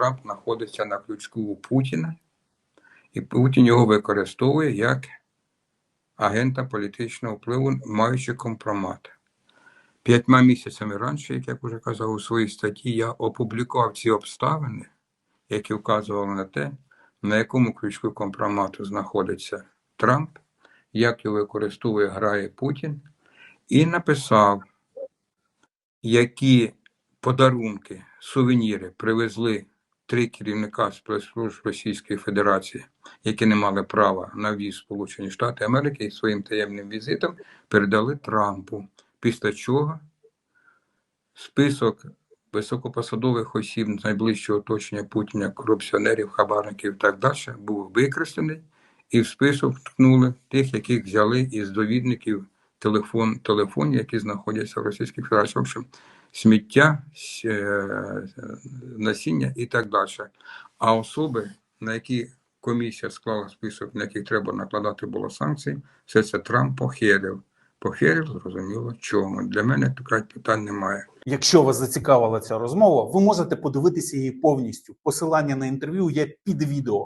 Трамп знаходиться на ключку у Путіна, і Путін його використовує як агента політичного впливу, маючи компромат. П'ятьма місяцями раніше, як я вже казав у своїй статті, я опублікував ці обставини, які вказували на те, на якому ключку компромату знаходиться Трамп, як його використовує, грає Путін, і написав, які подарунки, сувеніри привезли три керівника спецслужб Російської Федерації, які не мали права на в'їзд в Сполучені Штати Америки і своїм таємним візитом передали Трампу. Після чого список високопосадових осіб з найближчого оточення Путіна, корупціонерів, хабарників і так далі був викреслений, і в список вткнули тих, яких взяли із довідників телефон, телефонів, які знаходяться в Російській Федерації. В общем, сміття, е, насіння і так далі. А особи, на які комісія склала список, на яких треба накладати було санкції, все це Трамп похерив. Похерив, зрозуміло, чому. Для мене таких питань немає. Якщо вас зацікавила ця розмова, ви можете подивитися її повністю. Посилання на інтерв'ю є під відео.